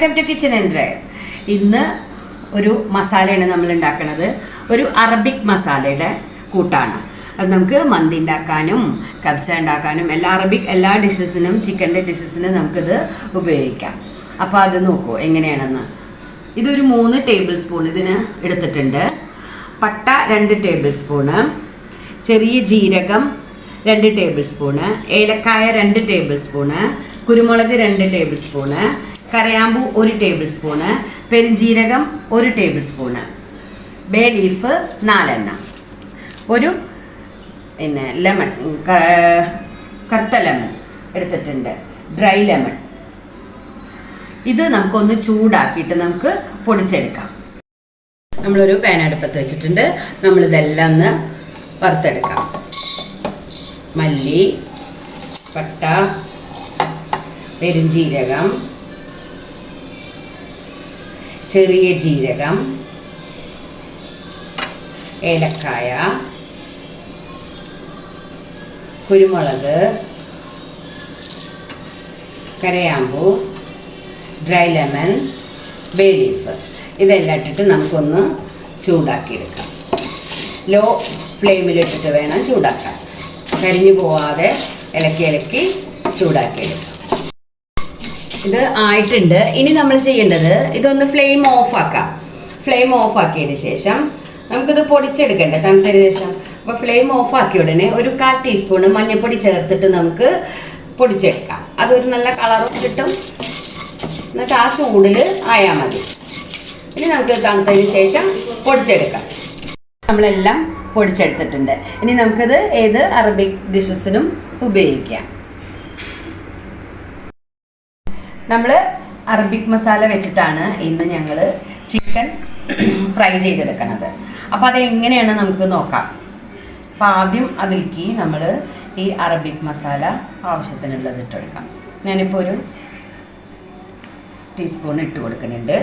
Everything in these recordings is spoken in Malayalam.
വെൽക്കം ടു ആൻഡ് ഡ്രൈവ് ഇന്ന് ഒരു മസാലയാണ് നമ്മൾ ഉണ്ടാക്കുന്നത് ഒരു അറബിക് മസാലയുടെ കൂട്ടാണ്. അത് നമുക്ക് മന്തി ഉണ്ടാക്കാനും കബ്സ ഉണ്ടാക്കാനും എല്ലാ അറബിക് എല്ലാ ഡിഷസിനും ചിക്കന്റെ ഡിഷസിനും നമുക്കിത് ഉപയോഗിക്കാം. അപ്പോൾ അത് നോക്കൂ എങ്ങനെയാണെന്ന്. ഇതൊരു മൂന്ന് ടേബിൾ സ്പൂൺ ഇതിന് എടുത്തിട്ടുണ്ട്. പട്ട രണ്ട് ടേബിൾ സ്പൂണ് ചെറിയ ജീരകം രണ്ട് ടേബിൾ സ്പൂണ് ഏലക്കായ രണ്ട് ടേബിൾ സ്പൂണ് കുരുമുളക് രണ്ട് ടേബിൾ സ്പൂണ് കരയാമ്പൂ ഒരു ടേബിൾ സ്പൂണ് പെരിഞ്ജീരകം ഒരു ടേബിൾ സ്പൂണ് ബേ ലീഫ് നാലെണ്ണം. ഒരു പിന്നെ ലെമൺ കറുത്ത ലെമൺ എടുത്തിട്ടുണ്ട് ഡ്രൈ ലെമൺ. ഇത് നമുക്കൊന്ന് ചൂടാക്കിയിട്ട് നമുക്ക് പൊടിച്ചെടുക്കാം. നമ്മളൊരു പാൻ അടുപ്പത്ത് വെച്ചിട്ടുണ്ട്. നമ്മളിതെല്ലാം ഒന്ന് വറുത്തെടുക്കാം. മല്ലി പട്ട പെരുംജീരകം ചെറിയ ജീരകം ഏലക്കായ കുരുമുളക് കരയാമ്പൂ ഡ്രൈ ലെമൺ ബേ ലീഫ്. ഇതെല്ലാം ഇട്ടിട്ട് നമുക്കൊന്ന് ചൂടാക്കിയെടുക്കാം. ലോ ഫ്ലെയിമിലിട്ടിട്ട് വേണം ചൂടാക്കാൻ. കരിഞ്ഞു പോവാതെ ഇലക്കി ഇലക്കി ചൂടാക്കിയെടുക്കാം. ഇത് ആയിട്ടുണ്ട്. ഇനി നമ്മൾ ചെയ്യേണ്ടത് ഇതൊന്ന് ഫ്ലെയിം ഓഫ് ആക്കാം. ഫ്ലെയിം ഓഫ് ആക്കിയതിന് ശേഷം നമുക്കിത് പൊടിച്ചെടുക്കണ്ടേ? തണുത്തതിന് ശേഷം. അപ്പോൾ ഫ്ലെയിം ഓഫ് ആക്കിയ ഉടനെ ഒരു കാൽ ടീസ്പൂൺ മഞ്ഞൾപ്പൊടി ചേർത്തിട്ട് നമുക്ക് പൊടിച്ചെടുക്കാം. അതൊരു നല്ല കളറും കിട്ടും. എന്നിട്ട് ആ ചൂടിൽ ആയാൽ മതി. ഇനി നമുക്ക് തണുത്തതിന് ശേഷം പൊടിച്ചെടുക്കാം. നമ്മളെല്ലാം പൊടിച്ചെടുത്തിട്ടുണ്ട്. ഇനി നമുക്കിത് ഏത് അറബിക് ഡിഷസിനും ഉപയോഗിക്കാം. നമ്മൾ അറബിക് മസാല വെച്ചിട്ടാണ് ഇന്ന് ഞങ്ങൾ ചിക്കൻ ഫ്രൈ ചെയ്തെടുക്കുന്നത് അപ്പോൾ അതെങ്ങനെയാണ് നമുക്ക് നോക്കാം. അപ്പോൾ ആദ്യം അതിലേക്ക് നമ്മൾ ഈ അറബിക് മസാല ആവശ്യത്തിനുള്ളത് ഇട്ടെടുക്കാം. ഞാനിപ്പോൾ ഒരു ടീസ്പൂൺ ഇട്ട് കൊടുക്കുന്നുണ്ട്.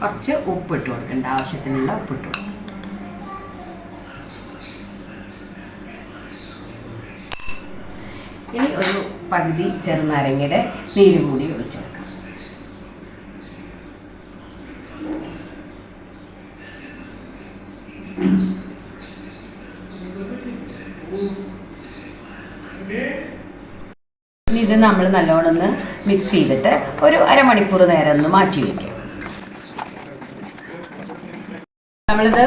കുറച്ച് ഉപ്പ് ഇട്ട് കൊടുക്കുന്നുണ്ട് ആവശ്യത്തിനുള്ള ഉപ്പ് ഇട്ട് ഇനി ഒരു പകുതി ചെറുനാരങ്ങയുടെ നീര് കൂടി ഒഴിച്ചു കൊടുക്കാം. ഇത് നമ്മൾ നല്ലോണം ഒന്ന് മിക്സ് ചെയ്തിട്ട് ഒരു അരമണിക്കൂർ നേരം ഒന്ന് മാറ്റി വയ്ക്കും നമ്മളിത്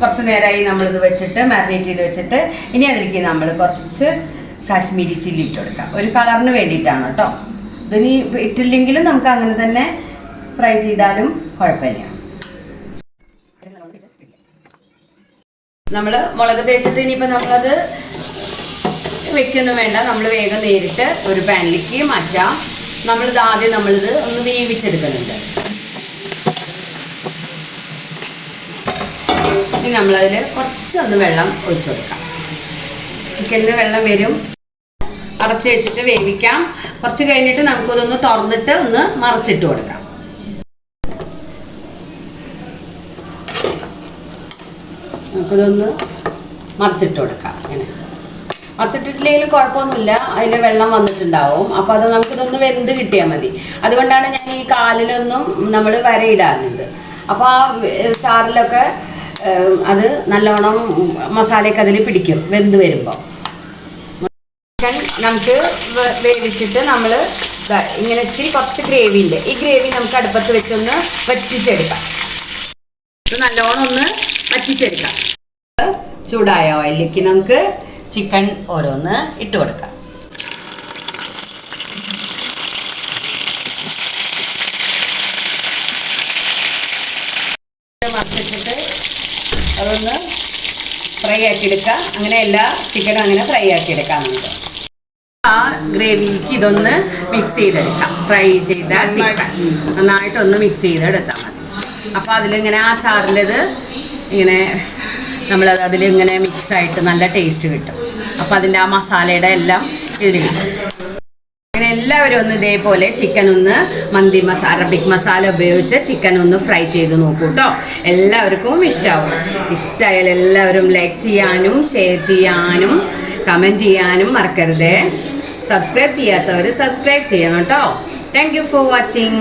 കുറച്ച് നേരമായി നമ്മളിത് വെച്ചിട്ട് മാരിനേറ്റ് ചെയ്ത് വെച്ചിട്ട് ഇനി അതിലേക്ക് നമ്മൾ കുറച്ച് കാശ്മീരി ചില്ലി ഇട്ട് കൊടുക്കാം. ഒരു കളറിന് വേണ്ടിയിട്ടാണ് കേട്ടോ. ഇതിനി ഇട്ടില്ലെങ്കിലും നമുക്ക് അങ്ങനെ തന്നെ ഫ്രൈ ചെയ്താലും കുഴപ്പമില്ല. നമ്മൾ മുളക് തേച്ചിട്ട് ഇനിയിപ്പോൾ നമ്മളത് വെക്കൊന്നും വേണ്ട. നമ്മൾ വേഗം നേരിട്ട് ഒരു പാനിലേക്ക് മാറ്റാം. നമ്മളിത് ആദ്യം നമ്മളിത് ഒന്ന് വേവിച്ചെടുക്കുന്നുണ്ട്. ഇനി നമ്മളതിൽ കുറച്ചൊന്ന് വെള്ളം ഒഴിച്ചു കൊടുക്കാം. ചിക്കനിൽ വെള്ളം വരും. അടച്ച് വെച്ചിട്ട് വേവിക്കാം. കുറച്ച് കഴിഞ്ഞിട്ട് നമുക്കതൊന്ന് തുറന്നിട്ട് ഒന്ന് മറച്ചിട്ട് കൊടുക്കാം. നമുക്കിതൊന്ന് മറിച്ചിട്ട് കൊടുക്കാം. ഇങ്ങനെ. മറിച്ചിട്ടിട്ടില്ലെങ്കിൽ കുഴപ്പമൊന്നുമില്ല. അതിൽ വെള്ളം വന്നിട്ടുണ്ടാവും. അപ്പോൾ അത് നമുക്കിതൊന്ന് വെന്ത് കിട്ടിയാൽ മതി. അതുകൊണ്ടാണ് ഞാൻ ഈ കാലിലൊന്നും നമ്മൾ വരയിടാറുണ്ട് അപ്പോൾ ആ ചാറിലൊക്കെ അത് നല്ലോണം മസാലയൊക്കെ അതിൽ പിടിക്കും. വെന്ത് വരുമ്പോൾ നമുക്ക് വേവിച്ചിട്ട് നമ്മൾ ഇങ്ങനെ ഇത്തിരി കുറച്ച് ഗ്രേവി ഉണ്ട്. ഈ ഗ്രേവി നമുക്ക് അടുപ്പത്ത് വെച്ചൊന്ന് വറ്റിച്ചെടുക്കാം. ഇത് നല്ലോണം ഒന്ന് വറ്റിച്ചെടുക്കാം. ചൂടായ ഓയിലേക്ക് നമുക്ക് ചിക്കൻ ഓരോന്ന് ഇട്ട് കൊടുക്കാം. അതൊന്ന് ഫ്രൈ ആക്കിയെടുക്കാം അങ്ങനെ എല്ലാ ചിക്കനും അങ്ങനെ ഫ്രൈ ആക്കിയെടുക്കാം നമുക്ക്. ആ ഗ്രേവിയിലേക്ക് ഇതൊന്ന് മിക്സ് ചെയ്തെടുക്കാം. ഫ്രൈ ചെയ്ത ചിക്കൻ നന്നായിട്ടൊന്ന് മിക്സ് ചെയ്തെടുത്താൽ മതി. അപ്പോൾ അതിലിങ്ങനെ ആ ചാറിന്റെത് ഇങ്ങനെ നമ്മളത് അതിലിങ്ങനെ മിക്സായിട്ട് നല്ല ടേസ്റ്റ് കിട്ടും. അപ്പോൾ അതിന്റെ ആ മസാലയുടെ എല്ലാം ഇതിൽ കിട്ടും അങ്ങനെ എല്ലാവരും ഒന്ന് ഇതേപോലെ ചിക്കൻ ഒന്ന് മന്തി മസാല അറബിക് മസാല ഉപയോഗിച്ച് ചിക്കൻ ഒന്ന് ഫ്രൈ ചെയ്ത് നോക്കൂ കേട്ടോ എല്ലാവർക്കും ഇഷ്ടമാവും ഇഷ്ടമായാൽ എല്ലാവരും ലൈക്ക് ചെയ്യാനും ഷെയർ ചെയ്യാനും കമന്റ് ചെയ്യാനും മറക്കരുത്. സബ്സ്ക്രൈബ് ചെയ്യാത്തവർ സബ്സ്ക്രൈബ് ചെയ്യണം കേട്ടോ. Thank for watching